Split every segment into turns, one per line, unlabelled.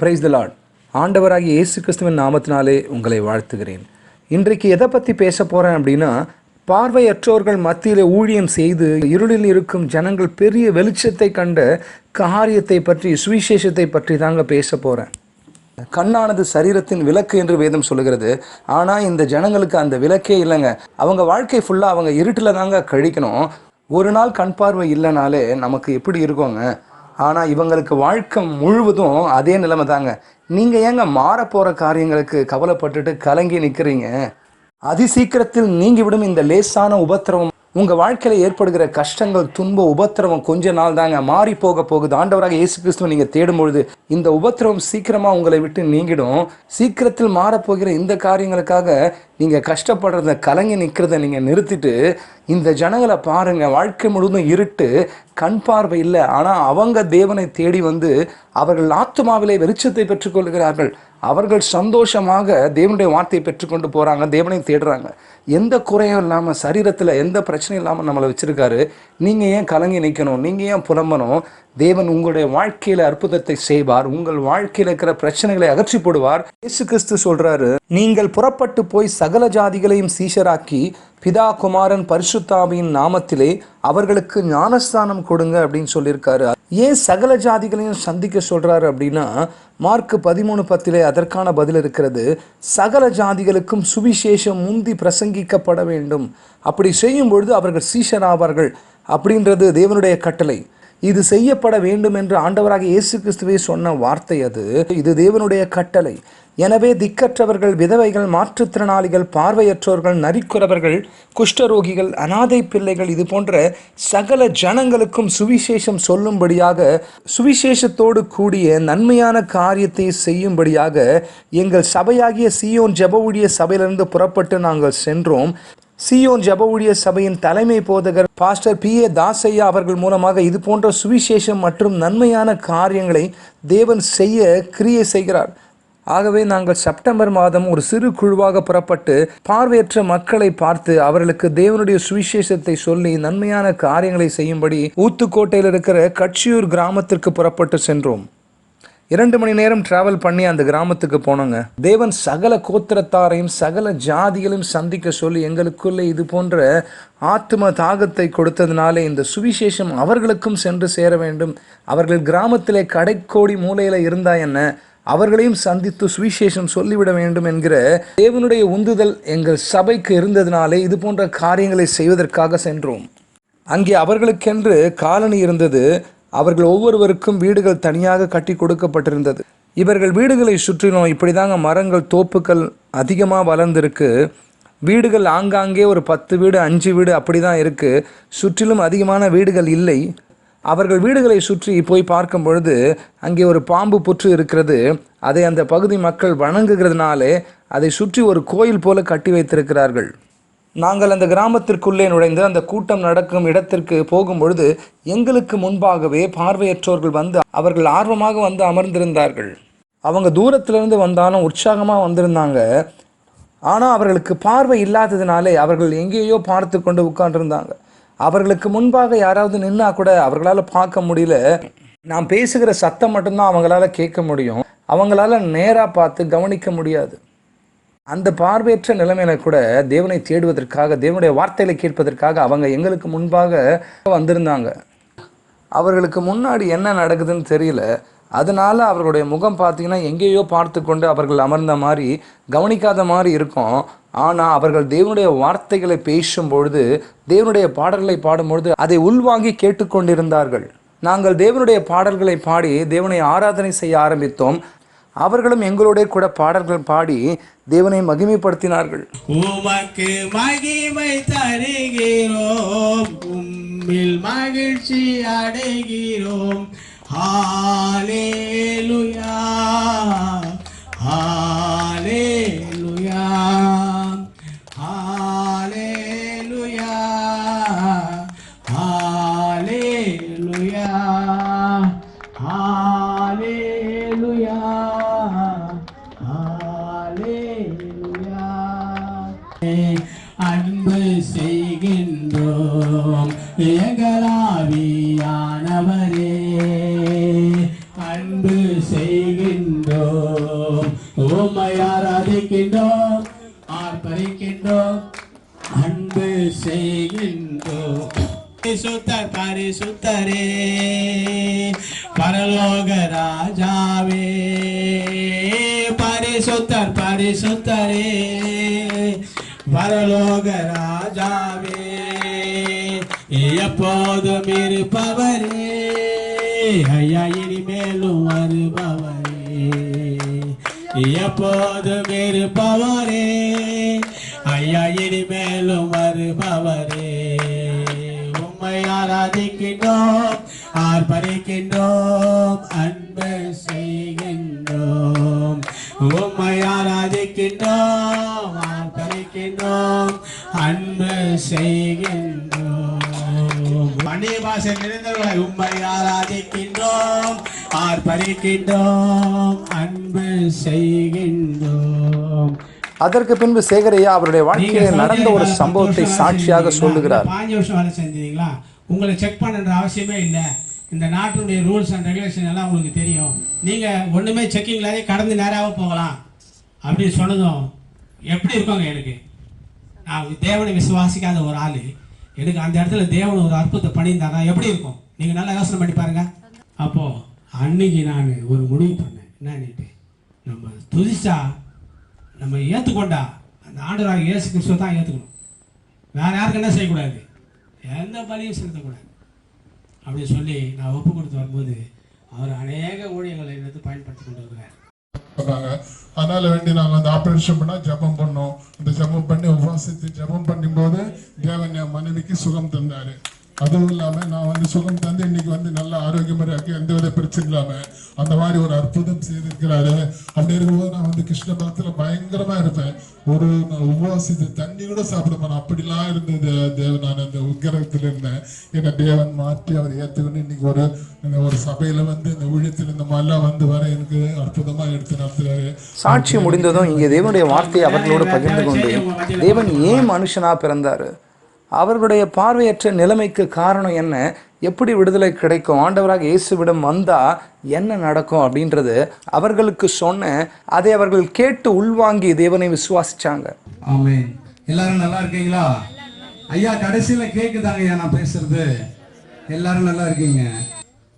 Praise the Lord ஆண்டவராகிய இயேசு கிறிஸ்துவின் நாமத்தினாலே உங்களை வாழ்த்துகிறேன். இன்றைக்கு எதை பற்றி பேச போகிறேன் அப்படின்னா பார்வையற்றோர்கள் மத்தியில் ஊழியம் செய்து இருளில் இருக்கும் ஜனங்கள் பெரிய வெளிச்சத்தை கண்ட காரியத்தை பற்றி சுவிசேஷத்தை பற்றி தாங்க பேச போகிறேன் கண்ணானது சரீரத்தின் விளக்கு என்று வேதம் சொல்லுகிறது. ஆனால் இந்த ஜனங்களுக்கு அந்த விளக்கே இல்லைங்க. அவங்க வாழ்க்கை ஃபுல்லாக அவங்க இருட்டில் தாங்க கழிக்கணும். ஒரு நாள் கண் பார்வை இல்லைனாலே நமக்கு எப்படி இருக்கோங்க? ஆனால் இவங்களுக்கு வாழ்க்கை முழுவதும் அதே நிலைமை தாங்க. நீங்கள் ஏங்க மாறப்போகிற காரியங்களுக்கு கவலைப்பட்டுட்டு கலங்கி நிற்கிறீங்க அதிசீக்கிரத்தில் நீங்கிவிடும் இந்த லேசான உபத்திரவம் உங்கள் வாழ்க்கையில் ஏற்படுகிற கஷ்டங்கள் துன்ப உபத்திரவம் கொஞ்ச நாள் தாங்க மாறி போக போகுது. ஆண்டவராக இயேசு கிறிஸ்துவ நீங்கள் தேடும்பொழுது இந்த உபத்திரவம் சீக்கிரமாக உங்களை விட்டு நீங்கிடும். சீக்கிரத்தில் மாறப்போகிற இந்த காரியங்களுக்காக நீங்கள் கஷ்டப்படுறத கலங்கி நிற்கிறத நீங்கள் நிறுத்திட்டு இந்த ஜனங்களை பாருங்கள் வாழ்க்கை முழுவதும் இருட்டு கண் பார்வை இல்லை. ஆனால் அவங்க தேவனை தேடி வந்து அவர்கள் ஆத்துமாவிலே வெளிச்சத்தை பெற்றுக்கொள்கிறார்கள். அவர்கள் சந்தோஷமாக தேவனுடைய வார்த்தையை பெற்றுக்கொண்டு போகிறாங்க தேவனையும் தேடுறாங்க. எந்த குறையும் இல்லாமல் சரீரத்தில் எந்த பிரச்சனையும் இல்லாமல் நம்மளை வச்சுருக்காரு. நீங்கள் ஏன் கலங்கி நிற்கணும் நீங்கள் ஏன் புலம்பணும்? தேவன் உங்களுடைய வாழ்க்கையில் அற்புதத்தை செய்வார். உங்கள் வாழ்க்கையில் இருக்கிற பிரச்சனைகளை அகற்றி போடுவார். இயேசு கிறிஸ்து சொல்கிறாரு நீங்கள் புறப்பட்டு போய் சகல ஜாதிகளையும் சீஷராக்கி பிதா குமாரன் பரிசுத்தாவியின் நாமத்திலே அவர்களுக்கு ஞானஸ்தானம் கொடுங்க அப்படின்னு சொல்லியிருக்காரு. ஏன் சகல ஜாதிகளையும் சந்திக்க சொல்கிறாரு அப்படின்னா மார்க் பதிமூணு பத்திலே அதற்கான பதில் இருக்கிறது. சகல ஜாதிகளுக்கும் சுவிசேஷம் முந்தி பிரசங்கிக்கப்பட வேண்டும். அப்படி செய்யும் பொழுது அவர்கள் சீஷராவார்கள் அப்படின்றது தேவனுடைய கட்டளை. இது செய்யப்பட வேண்டும் என்று ஆண்டவராக இயேசு கிறிஸ்துவே சொன்ன வார்த்தை அது. இது தேவனுடைய கட்டளை. எனவே திக்கற்றவர்கள் விதவைகள் மாற்றுத்திறனாளிகள் பார்வையற்றோர்கள் நரிக்குறவர்கள் குஷ்டரோகிகள் அனாதை பிள்ளைகள் இது போன்ற சகல ஜனங்களுக்கும் சுவிசேஷம் சொல்லும்படியாக சுவிசேஷத்தோடு கூடிய நன்மையான காரியத்தை செய்யும்படியாக எங்கள் சபையாகிய சியோன் ஜப ஊழிய சபையிலிருந்து புறப்பட்டு நாங்கள் சென்றோம். சியோன் ஜப ஊழிய சபையின் தலைமை போதகர் பாஸ்டர் பி. ஏ. தாசையா அவர்கள் மூலமாக இது போன்ற சுவிசேஷம் மற்றும் நன்மையான காரியங்களை தேவன் செய்ய கிரியை செய்கிறார். ஆகவே நாங்கள் செப்டம்பர் மாதம் ஒரு சிறு குழுவாக புறப்பட்டு பார்வையற்ற மக்களை பார்த்து அவர்களுக்கு தேவனுடைய சுவிசேஷத்தை சொல்லி நன்மையான காரியங்களை செய்யும்படி ஊத்துக்கோட்டையில் இருக்கிற கட்சியூர் கிராமத்திற்கு புறப்பட்டு சென்றோம். இரண்டு மணி நேரம் டிராவல் பண்ணி அந்த கிராமத்துக்கு போனோங்க. தேவன் சகல கோத்திரத்தாரையும் சகல ஜாதிகளையும் சந்திக்க சொல்லி எங்களுக்குள்ளே இது போன்ற ஆத்ம தாகத்தை கொடுத்ததுனாலே இந்த சுவிசேஷம் அவர்களுக்கும் சென்று சேர வேண்டும். அவர்கள் கிராமத்திலே கடைக்கோடி மூலையில் இருந்தா என்ன? அவர்களையும் சந்தித்து சுவிசேஷம் சொல்லிவிட வேண்டும் என்கிற தேவனுடைய உந்துதல் எங்கள் சபைக்கு இருந்ததினாலே இது போன்ற காரியங்களை செய்வதற்காக சென்றோம். அங்கே அவர்களுக்கென்று காலனி இருந்தது. அவர்கள் ஒவ்வொருவருக்கும் வீடுகள் தனியாக கட்டி கொடுக்கப்பட்டிருந்தது. இவர்கள் வீடுகளை சுற்றிலும் இப்படிதாங்க மரங்கள் தோப்புகள் அதிகமாக வளர்ந்துருக்கு. வீடுகள் ஆங்காங்கே ஒரு பத்து வீடு அஞ்சு வீடு அப்படி தான் இருக்குது சுற்றிலும் அதிகமான வீடுகள் இல்லை. அவர்கள் வீடுகளை சுற்றி போய் பார்க்கும் பொழுது அங்கே ஒரு பாம்பு புற்று இருக்கிறது. அதை அந்த பகுதி மக்கள் வணங்குகிறதுனாலே அதை சுற்றி ஒரு கோயில் போல கட்டி வைத்திருக்கிறார்கள். நாங்கள் அந்த கிராமத்திற்குள்ளே நுழைந்து அந்த கூட்டம் நடக்கும் இடத்திற்கு போகும் பொழுது எங்களுக்கு முன்பாகவே பார்வையற்றோர்கள் வந்து அவர்கள் ஆர்வமாக வந்து அமர்ந்திருந்தார்கள். அவங்க தூரத்திலிருந்து வந்தாலும் உற்சாகமாக வந்திருந்தாங்க. ஆனால் அவர்களுக்கு பார்வை இல்லாததினாலே அவர்கள் எங்கேயோ பார்த்து கொண்டு உட்கார்ந்துருந்தாங்க. அவர்களுக்கு முன்பாக யாராவது நின்னா கூட அவர்களால் பார்க்க முடியல. நான் பேசுகிற சத்தம் மட்டும்தான் அவங்களால கேட்க முடியும். அவங்களால நேராக பார்த்து கவனிக்க முடியாது. அந்த பார்வையற்ற நிலைமையில கூட தேவனை தேடுவதற்காக தேவனுடைய வார்த்தைகளை கேட்பதற்காக அவங்க எங்களுக்கு முன்பாக வந்திருந்தாங்க. அவர்களுக்கு முன்னாடி என்ன நடக்குதுன்னு தெரியல. அதனால அவர்களுடைய முகம் பார்த்தீங்கன்னா எங்கேயோ பார்த்து கொண்டு அவர்கள் அமர்ந்த மாதிரி கவனிக்காத மாதிரி இருக்கும். ஆனால் அவர்கள் தேவனுடைய வார்த்தைகளை பேசும் பொழுது தேவனுடைய பாடல்களை பாடும்பொழுது அதை உள்வாங்கி கேட்டுக்கொண்டிருந்தார்கள். நாங்கள் தேவனுடைய பாடல்களை பாடி தேவனை ஆராதனை செய்ய ஆரம்பித்தோம். அவர்களும் எங்களோட கூட பாடல்கள் பாடி தேவனை மகிமைப்படுத்தினார்கள்.
உமக்கு மகிமை தருகிறோம் உம்மில் மகிழ்ச்சி அடைகிறோம். ஹாலேலுயா எப்போதும் இருப்பவரே ஐயா இனிமேலும் வருபவரே. எப்போதும் இருப்பவரே ஐயா இனிமேலும் வருபவரே. உம்மை ஆராதிக்கின்றோம் ஆர்ப்பரிக்கின்றோம் அன்பு செய்கின்றோம். உம்மை ஆராதிக்கின்றோம் ஆர்ப்பரிக்கின்றோம் அன்பு செய்கின்றோம். பாசை நிறைந்தவர்களை உம்மை ஆராதிக்கின்றோம் ஆர்ப்பரிக்கின்றோம் அன்பு செய்கின்றோம்.
அதற்கு பின்பு சேகரையா அவருடைய வாழ்க்கையில் நடந்த ஒரு சம்பவத்தை சாட்சியாக? சொல்லுகிறார்.
பாஞ்சு வருஷம் வேலை செஞ்சீங்களா? உங்களை செக் பண்ணுற அவசியமே இல்லை. இந்த நாட்டினுடைய ரூல்ஸ் அண்ட் ரெகுலேஷன் எல்லாம் உங்களுக்கு தெரியும். நீங்க ஒண்ணுமே செக்கிங்லாதே கடந்து நேராக போகலாம். அப்படின்னு சொன்னதும் எப்படி இருக்குங்க எனக்கு? நான் தேவனை விசுவாசிக்காத ஒரு ஆளு. எனக்கு அந்த இடத்துல தேவன் ஒரு அற்புதத்தை பண்ணியிருந்தாங்க எப்படி இருக்கும்? நீங்கள் நல்லா யோசனை பண்ணி பாருங்க. அப்போது அன்னைக்கு நான் ஒரு முடிவு பண்ணேன். என்னன்னுட்டு நம்ம துதிச்சா நம்ம ஏற்றுக்கொண்டா அந்த ஆண்டவராக இயேசு கிறிஸ்துவ தான் ஏற்றுக்கணும் வேறு யாருக்கு என்ன செய்யக்கூடாது? எந்த பலியும் செலுத்தக்கூடாது. அப்படின்னு சொல்லி நான் ஒப்பு கொடுத்து வரும்போது அவர் அநேக ஊழியர்களை எடுத்து பயன்படுத்தி கொண்டு வருகிறார்.
பண்ணாங்க அதனால வேண்டி நாங்க அந்த ஆபரேஷன் பண்ணால் ஜெபம் பண்ணோம். அந்த ஜெபம் பண்ணி உபாசித்து ஜெபம் பண்ணும்போது தேவன் என் மனைவிக்கு சுகம் தந்தாரு. அதுவும் இல்லாம நான் வந்து சுகம் தந்து இன்னைக்கு வந்து நல்ல ஆரோக்கியமா இருக்கு எந்த வித பிரச்சனை இல்லாம அந்த மாதிரி ஒரு அற்புதம் செய்திருக்கிறாரு. அப்படி இருக்கும்போது நான் வந்து கிருஷ்ணபுரத்துல பயங்கரமா இருப்பேன். ஒரு நான் உபவாசித்து தண்ணி கூட சாப்பிட அப்படிலாம் இருந்தது தேவன் நான் அந்த உக்கிரகத்துல இருந்தேன். என்ன தேவன் மாற்றி அவர் ஏற்றுக்கொண்டு இன்னைக்கு ஒரு இந்த ஒரு சபையில வந்து இந்த ஊழியத்தில் இந்த மாதிரிலாம் வந்து வர எனக்கு அற்புதமா எடுத்து நடத்துறாரு.
சாட்சி முடிந்ததும் இங்கே தேவனுடைய வார்த்தையை அவர்களோடு பகிர்ந்து கொண்டு தேவன் ஏன் மனுஷனா பிறந்தாரு? அவர்களுடைய பார்வையற்ற நிலைமைக்கு காரணம் என்ன? எப்படி விடுதலை கிடைக்கும்? ஆண்டவராக இயேசுவிடம் வந்தால் என்ன நடக்கும் அப்படின்றது அவர்களுக்கு சொன்ன அதை அவர்கள் கேட்டு உள்வாங்கி தேவனை விசுவாசிச்சாங்க.
ஆமே எல்லாரும் நல்லா இருக்கீங்களா? ஐயா கடைசியில கேக்குதாங்க ஐயா நான் பேசுறது. எல்லாரும் நல்லா இருக்கீங்க?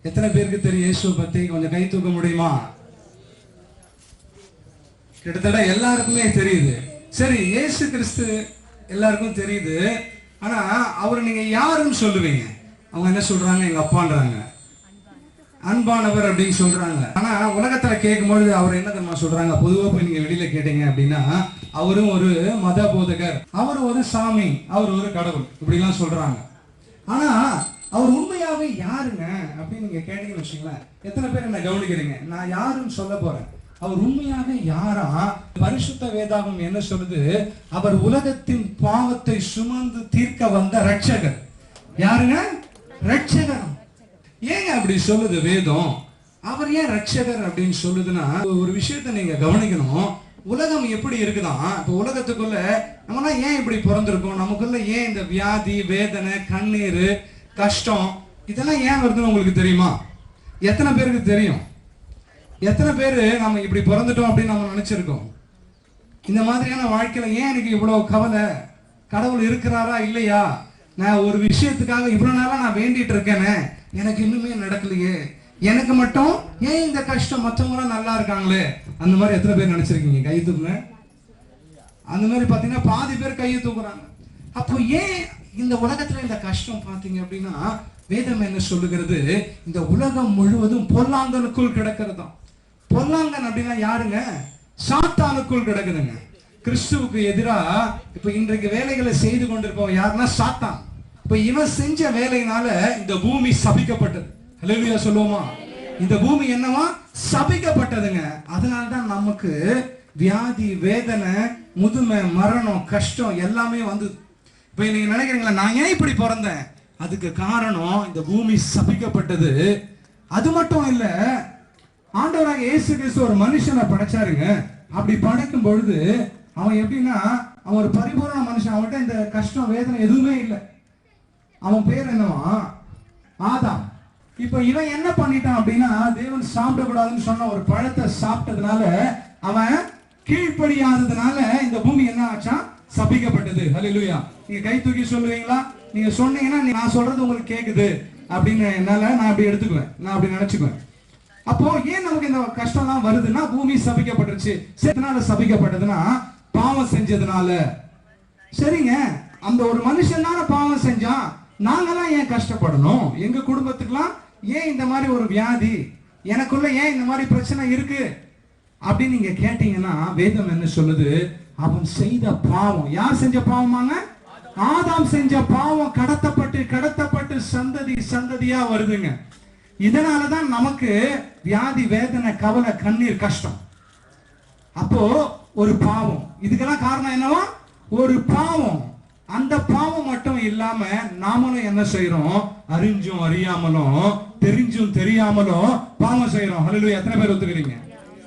எத்தனை பேருக்கு தெரியும் இயேசுவை பத்தி? கொஞ்சம் கை தூக்க முடியுமா? கிட்டத்தட்ட எல்லாருக்குமே தெரியுது. சரி இயேசு கிறிஸ்து எல்லாருக்கும் தெரியுது. ஆனா அவர் நீங்க யாருன்னு சொல்லுவீங்க? அவங்க என்ன சொல்றாங்க? எங்க அப்பான்றாங்க. அன்பானவர் அப்படின்னு சொல்றாங்க. ஆனா உலகத்துல கேட்கும்பொழுது அவர் என்ன தெரியுமா சொல்றாங்க? பொதுவா போய் நீங்க வெளியில கேட்டீங்க அப்படின்னா அவரும் ஒரு மத போதகர் அவர் ஒரு சாமி அவர் ஒரு கடவுள் இப்படி எல்லாம் சொல்றாங்க. ஆனா அவர் உண்மையாவே யாருங்க? அப்படின்னு நீங்க கேட்டீங்கன்னு வச்சுங்களேன் எத்தனை பேர் என்ன கவனிக்கிறீங்க? நான் யாருன்னு சொல்ல போறேன். அவர் உண்மையாக யாரா? பரிசுத்த வேதாகம் என்ன சொல்லுது? அவர் உலகத்தின் பாவத்தை சுமந்து தீர்க்க வந்த ரட்சகர் யாருங்க? ரட்சகர் ஏங்க அப்படி சொல்லுது வேதம்? அவர் ஏன் ரட்சகர் அப்படின்னு சொல்லுதுன்னா ஒரு விஷயத்த நீங்க கவனிக்கணும். உலகம் எப்படி இருக்குதான் இப்போ உலகத்துக்குள்ள நம்மலாம் ஏன் இப்படி பிறந்திருக்கோம்? நமக்குள்ள ஏன் இந்த வியாதி வேதனை கண்ணீர் கஷ்டம் இதெல்லாம் ஏன் வருதுன்னு உங்களுக்கு தெரியுமா? எத்தனை பேருக்கு தெரியும்? எத்தனை பேர் நம்ம இப்படி பிறந்துட்டோம் அப்படின்னு நம்ம நினச்சிருக்கோம்? இந்த மாதிரியான வாழ்க்கையில் ஏன் எனக்கு இவ்வளோ கவலை? கடவுள் இருக்கிறாரா இல்லையா? நான் ஒரு விஷயத்துக்காக இவ்வளோ நாளாக நான் வேண்டிட்டு இருக்கேனே எனக்கு இன்னுமே நடக்கலையே. எனக்கு மட்டும் ஏன் இந்த கஷ்டம்? மற்றவங்களாம் நல்லா இருக்காங்களே. அந்த மாதிரி எத்தனை பேர் நினச்சிருக்கீங்க? கை தூக்குங்க. அந்த மாதிரி பார்த்தீங்கன்னா பாதி பேர் கையை தூக்குறாங்க. அப்போ ஏன் இந்த உலகத்தில் இந்த கஷ்டம் பார்த்தீங்க அப்படின்னா வேதம் என்ன சொல்லுகிறது? இந்த உலகம் முழுவதும் பொல்லாங்கனுக்குள் கிடக்கிறதாம் பொல்லாங்கன் அப்படின்னா யாருங்க? சாத்தானுக்குள் கிடக்குதுங்க. கிறிஸ்துவுக்கு எதிராக இப்ப இன்றைக்கு வேலைகளை செய்து கொண்டிருப்பவன் யாருன்னா சாத்தான். இப்ப இவன் செஞ்ச வேலையினால இந்த பூமி சபிக்கப்பட்டது. ஹalleluya சொல்லுவோமா? இந்த பூமி என்னவா? சபிக்கப்பட்டதுங்க. அதனால தான் நமக்கு வியாதி வேதனை முதுமை மரணம் கஷ்டம் எல்லாமே வந்து இப்ப நீங்க நினைக்கிறீங்களா நான் ஏன் இப்படி பிறந்தேன்? அதுக்கு காரணம் இந்த பூமி சபிக்கப்பட்டது. அது மட்டும் இல்லை ஆண்டவராக இயேசு கிறிஸ்து ஒரு மனுஷனை படைச்சாருங்க. அப்படி படைக்கும் பொழுது அவன் எப்படின்னா அவன் ஒரு பரிபூரண மனுஷன். அவன்கிட்ட இந்த கஷ்டம் வேதனை எதுவுமே இல்லை. அவன் பேர் என்னவா? ஆதாம். இப்போ இவன் என்ன பண்ணிட்டான் அப்படின்னா தேவன் சாப்பிடக்கூடாதுன்னு சொன்ன ஒரு பழத்தை சாப்பிட்டதுனால அவன் கீழ்ப்படியாததுனால இந்த பூமி என்ன ஆச்சான் சபிக்கப்பட்டது. ஹலிலுயா நீங்க கை தூக்கி சொல்லுவீங்களா? நீங்க சொன்னீங்கன்னா நான் சொல்றது உங்களுக்கு கேக்குது. அப்படின்னு என்னால நான் அப்படி எடுத்துக்குவேன். நான் அப்படி நினைச்சுக்குவேன். அப்போ ஏன் நமக்கு இந்த கஷ்டம்லாம் வருதுன்னா பூமி சபிக்கப்பட்டுருச்சு. எதனால சபிக்கப்பட்டதுன்னா பாவம் செஞ்சதுனால. சரிங்க. அந்த ஒரு மனுஷன் தானே பாவம் செஞ்சான் நாங்கெல்லாம் ஏன் கஷ்டப்படணும்? எங்க குடும்பத்துக்குலாம் ஏன் இந்த மாதிரி ஒரு வியாதி? எனக்குள்ள ஏன் இந்த மாதிரி பிரச்சனை இருக்கு? அப்படின்னு நீங்க கேட்டீங்கன்னா வேதம் என்ன சொல்லுது? அவன் செய்த பாவம். யார் செஞ்ச பாவமாங்க? ஆதாம் செஞ்ச பாவம் கடத்தப்பட்டு கடத்தப்பட்டு சந்ததி சந்ததியா வருதுங்க. இதனாலதான் நமக்கு வியாதி வேதனை கவலை கண்ணீர் கஷ்டம். அப்போ ஒரு பாவம். இதுக்கெல்லாம் காரணம் என்னவா? ஒரு பாவம். அந்த பாவம் மட்டும் இல்லாம நாமளும் என்ன செய்யறோம் அறிஞ்சும் அறியாமலும் தெரிஞ்சும் தெரியாமலும் பாவம் செய்யறோம் ஹலோ எத்தனை பேர் ஒத்துக்கிறீங்க?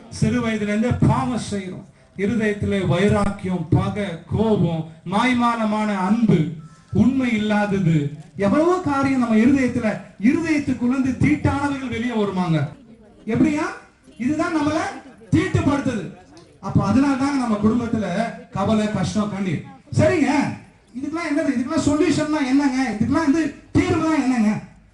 சிறு வயதுல இருந்து பாவம் செய்யறோம் இருதயத்திலே வைராக்கியம் பகை கோபம் மாய்மானமான அன்பு உண்மை இல்லாதது. எவ்வளவோ காரியம் நம்ம இருதயத்துல இருதயத்துக்குள்ளேந்து தீட்டானவைகள் வெளியே வருமாங்க. எப்படியா? இதுதான் நம்மள தீட்டுப்படுத்துது. அப்ப அதனால தான் நம்ம குடும்பத்துல கவலை கஷ்டம் கண்ணீர். சரிங்க. இதுக்கெல்லாம் என்னது? இதுக்கெல்லாம் சொல்யூஷன்னா என்னங்க? இதுக்கெல்லாம் வந்து தீர்வு தான் என்னங்க?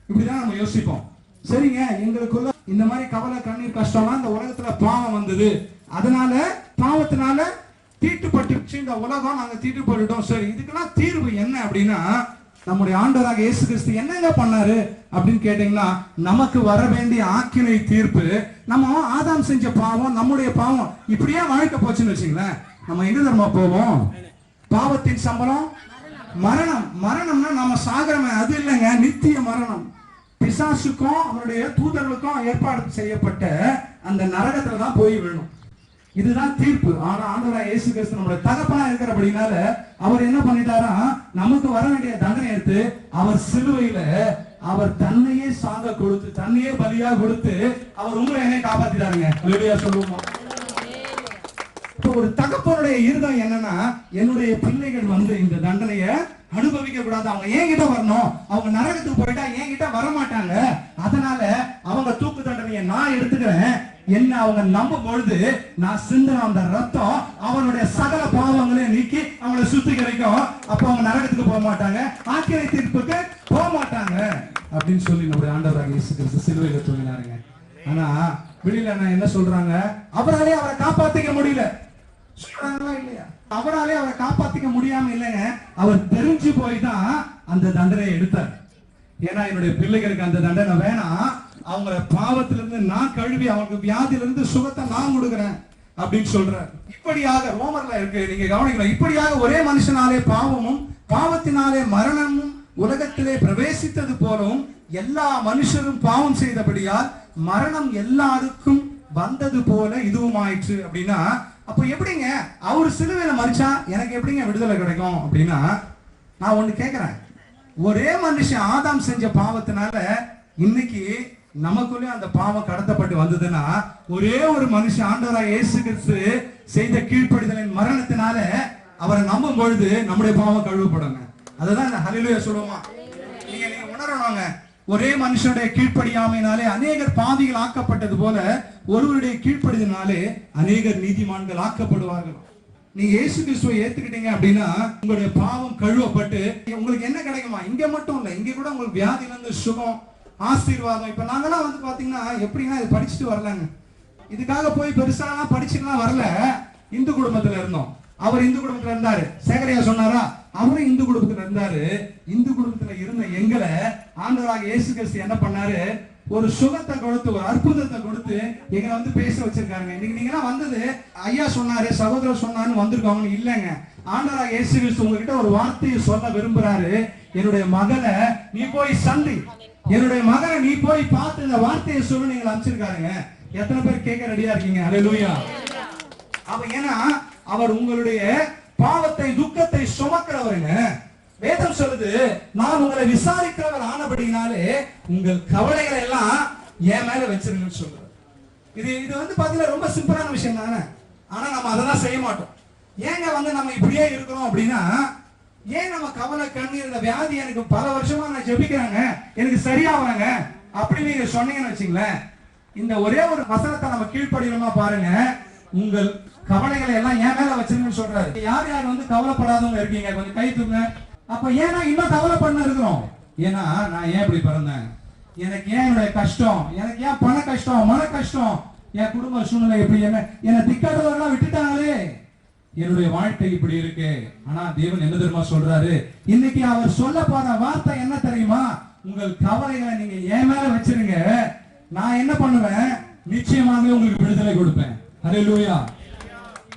இப்படிதான் நம்ம யோசிப்போம். சரிங்க. எங்களுக்குள்ள இந்த மாதிரி கவலை கண்ணீர் கஷ்டம்லாம் இந்த உலகத்துல பாவம் வந்தது. அதனால பாவத்தினால தீட்டுப்பட்டுச்சு இந்த உலகம் நாங்க தீட்டுப்பட்டுட்டோம். சரி இதுக்கெல்லாம் தீர்வு என்ன அப்படின்னா நம்முடைய ஆண்டவராக இயேசு கிறிஸ்து என்னங்க பண்ணாரு அப்படின்னு கேட்டீங்கன்னா நமக்கு வர வேண்டிய ஆக்கினை தீர்ப்பு நம்ம ஆதாம் செஞ்ச பாவம் நம்முடைய பாவம் இப்படியே வாழ்க்கை போச்சுன்னு வச்சுங்களேன். நம்ம எங்க தர்மா போவோம்? பாவத்தின் சம்பளம்? மரணம். மரணம்னா நம்ம சாகரமே. அது இல்லைங்க. நித்திய மரணம். பிசாசுக்கும் அவருடைய தூதர்களுக்கும் ஏற்பாடு செய்யப்பட்ட அந்த நரகத்துல தான் போய் விழணும். இதுதான் தீர்ப்பு. ஆனா ஆண்டவராக இயேசு கிறிஸ்து நம்முடைய தகப்பனா இருக்கிறபடினால அவர் என்ன பண்ணிட்டாரா? நமக்கு வர வேண்டிய தண்டனை எடுத்து அவர் சிலுவையில அவர் தன்னையே சாங்க கொடுத்து தன்னையே பலியா கொடுத்து அவர் உங்களை என்னை காப்பாத்திட்டாருங்க. வெளியா சொல்லுவோமா? இப்போ ஒரு தகப்பனுடைய இருதம் என்னன்னா என்னுடைய பிள்ளைகள் வந்து இந்த தண்டனையை அனுபவிக்க கூடாது. அவங்க என்கிட்ட வரணும். அவங்க நரகத்துக்கு போயிட்டா என்கிட்ட வர மாட்டாங்க அதனால அவங்க தூக்கு தண்டனையை நான் எடுத்துக்கிறேன். என்ன அவங்க நம்பும் பொழுது நான் சிந்தின அந்த ரத்தம் அவனுடைய சகல பாவங்களையும் நீக்கி அவங்களை சுத்திகரிக்கும் அப்ப அவங்க நரகத்துக்கு போக மாட்டாங்க. ஆக்கிரை தீர்ப்புக்கு போக மாட்டாங்க. அப்படின்னு சொல்லி நம்முடைய ஆண்டவராக இயேசு கிறிஸ்து சிலுவையில தூங்கினாருங்க. ஆனா வெளியில நான் என்ன சொல்றாங்க? அவராலே அவரை காப்பாத்திக்க முடியல. சொல்றாங்களா இல்லையா? அவராலே அவரை காப்பாத்திக்க முடியாம இல்லைங்க. அவர் தெரிஞ்சு போய் தான் அந்த தண்டனையை எடுத்தார். ஏன்னா என்னுடைய பிள்ளைகளுக்கு அந்த தண்டனை வேணாம். அவங்கள பாவத்திலிருந்து நான் கழுவி அவங்களுக்கு வியாதியிலிருந்து சுகத்தை நான் கொடுக்குறேன் அப்படின்னு சொல்றார். இப்படியாக ரோமர்ல இருக்கு நீங்க கவனிக்கணும். இப்படியாக ஒரே மனுஷனாலே பாவமும் பாவத்தினாலே மரணமும் உலகத்திலே பிரவேசித்தது போலவும் எல்லா மனுஷரும் பாவம் செய்தபடியால் மரணம் எல்லாருக்கும் வந்தது போல இதுவும் ஆயிற்று அப்படின்னா அப்ப எப்படிங்க? அவர் சிலுவையில மறிச்சா எனக்கு எப்படிங்க விடுதலை கிடைக்கும் அப்படின்னா நான் ஒண்ணு கேக்குறேன். ஒரே மனுஷன் ஆதாம் செஞ்ச பாவத்தினால இன்னைக்கு நமக்குள்ளே அந்த பாவம் கடத்தப்பட்டு வந்ததுன்னா ஒரே ஒரு மனுஷன் ஆண்டவராக இயேசு கிறிஸ்து செய்த கீழ்ப்படிதலின் மரணத்தினால அவரை நம்பும் பொழுது நம்முடைய பாவம் கழுவப்படுங்க. அதுதான் இந்த ஹalleluya சொல்லுவோமா நீங்க நீங்க உணரணுங்க ஒரே மனுஷனுடைய கீழ்ப்படியாமையினாலே அநேகர் பாதிகள் ஆக்கப்பட்டது போல ஒருவருடைய கீழ்ப்படிதனாலே அநேகர் நீதிமான்கள் ஆக்கப்படுவார்கள். நீங்க இயேசு கிறிஸ்துவை ஏத்துக்கிட்டீங்க அப்படின்னா உங்களுடைய பாவம் கழுவப்பட்டு உங்களுக்கு என்ன கிடைக்குமா? இங்க மட்டும் இல்ல இங்க கூட உங்களுக்கு வியாதியிலிருந்து சுகம் ஆசீர்வாதம். இப்ப நாங்கெல்லாம் வந்து பாத்தீங்கன்னா எப்படின்னா இது படிச்சுட்டு வரலங்க. இதுக்காக போய் பெருசாலாம் படிச்சுலாம் வரல. இந்து குடும்பத்துல இருந்தோம். அவர் இந்து குடும்பத்துல இருந்தாரு. சேகரையா சொன்னாரா? அவரும் இந்து குடும்பத்துல இருந்தாரு. இந்து குடும்பத்துல இருந்த எங்களை ஆண்டவராக இயேசு கிறிஸ்து என்ன பண்ணாரு? ஒரு சுகத்தை கொடுத்து ஒரு அற்புதத்தை கொடுத்து எங்களை வந்து பேச வச்சிருக்காங்க இன்னைக்கு நீங்க வந்தது ஐயா சொன்னாரு சகோதரர் சொன்னாருன்னு வந்திருக்காங்கன்னு இல்லைங்க. ஆண்டவராக இயேசு கிறிஸ்து உங்ககிட்ட ஒரு வார்த்தையை சொல்ல விரும்புறாரு. என்னுடைய மகளை நீ போய் சந்தி என்னுடைய மகனை நீ போய் பார்த்து இந்த வார்த்தையை சொல்லு நீங்க அமைச்சிருக்காருங்க எத்தனை பேர் கேட்க ரெடியா இருக்கீங்க? அல்லேலூயா அவ ஏன்னா அவர் உங்களுடைய பாவத்தை துக்கத்தை சுமக்கிறவருங்க. வேதம் சொல்லுது நான் உங்களை விசாரிக்கிறவர் ஆனபடினாலே உங்கள் கவலைகளை எல்லாம் என் மேல வச்சிருங்கன்னு சொல்றாரு இது இது வந்து பாத்தீங்கன்னா ரொம்ப சிம்பிளான விஷயம் தானே. ஆனா நம்ம அதெல்லாம் செய்ய மாட்டோம். ஏங்க வந்து நம்ம இப்படியே இருக்கிறோம் அப்படின்னா ஏன் நம்ம கவலை கண்ணீர் இந்த வியாதி எனக்கு பல வருஷமா நான் ஜெபிக்கிறாங்க? எனக்கு சரியாகலங்க. அப்படி நீங்க சொன்னீங்கன்னு வச்சுங்களேன். இந்த ஒரே ஒரு வசனத்தை நம்ம கீழ்ப்படியணுமா பாருங்க. உங்கள் கவலைகளை எல்லாம் ஏன் மேல வச்சிருங்கன்னு சொல்றாரு. யார் யார் வந்து கவலைப்படாதவங்க இருக்கீங்க? கொஞ்சம் கை தூங்க அப்ப ஏன்னா இன்னும் கவலை பண்ண இருக்கிறோம். ஏன்னா நான் ஏன் இப்படி பிறந்தேன்? எனக்கு ஏன் என்னுடைய கஷ்டம்? எனக்கு ஏன் பண கஷ்டம் மன கஷ்டம்? என் குடும்ப சூழ்நிலை எப்படி? என்ன என்னை திக்காடுறவர்களா விட்டுட்டாங்களே. என்னுடைய வாழ்க்கை இப்படி இருக்கு. ஆனா தேவன் என்ன தெரியுமா சொல்றாரு? இன்னைக்கு அவர் சொல்ல போற வார்த்தை என்ன தெரியுமா? உங்கள் கவலைகளை நீங்க என் மேல வச்சிருங்க. நான் என்ன பண்ணுவேன்? நிச்சயமாகவே உங்களுக்கு விடுதலை கொடுப்பேன். ஹalleluya.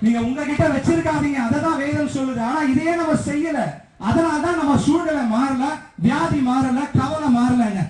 நீங்க உங்ககிட்ட வச்சிருக்காதீங்க. அததான் வேதம் சொல்லுது. ஆனா இதையே நம்ம செய்யல. அதனாலதான் நம்ம சூழ்நிலை மாறல வியாதி மாறல கவலை மாறலங்க.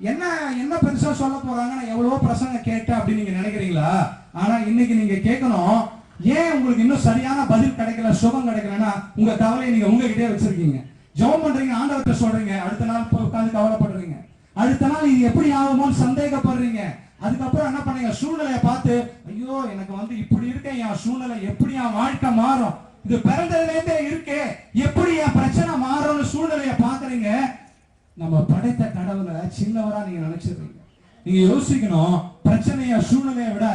என்ன என்ன பெருசா சொல்ல போறாங்கன்னா எவ்வளவோ பிரசங்க கேட்டேன் அப்படின்னு நீங்க நினைக்கிறீங்களா? ஆனா இன்னைக்கு நீங்க கேட்கணும் ஏன் உங்களுக்கு இன்னும் சரியான பதில் கிடைக்கல சுகம் கிடைக்கலன்னா உங்க கவலையை நீங்க உங்ககிட்டே வச்சிருக்கீங்க. ஜெபம் பண்றீங்க ஆண்டவர்கிட்ட சொல்றீங்க அடுத்த நாள் உட்காந்து கவலைப்படுறீங்க. அடுத்த நாள் இது எப்படி ஆகுமோன்னு சந்தேகப்படுறீங்க. அதுக்கப்புறம் என்ன பண்ணீங்க? சூழ்நிலையை பார்த்து ஐயோ எனக்கு வந்து இப்படி இருக்கேன் என் சூழ்நிலை எப்படி என் வாழ்க்கை மாறும்? இது பிறந்ததுல இருந்தே இருக்கே எப்படி என் பிரச்சனை மாறும்னு சூழ்நிலையை பாக்குறீங்க நம்ம படைத்த கடவுளை சின்னவரா நீங்க நினைச்சிருக்கீங்க. நீங்க யோசிக்கணும் பிரச்சனைய சூழ்நிலையை விட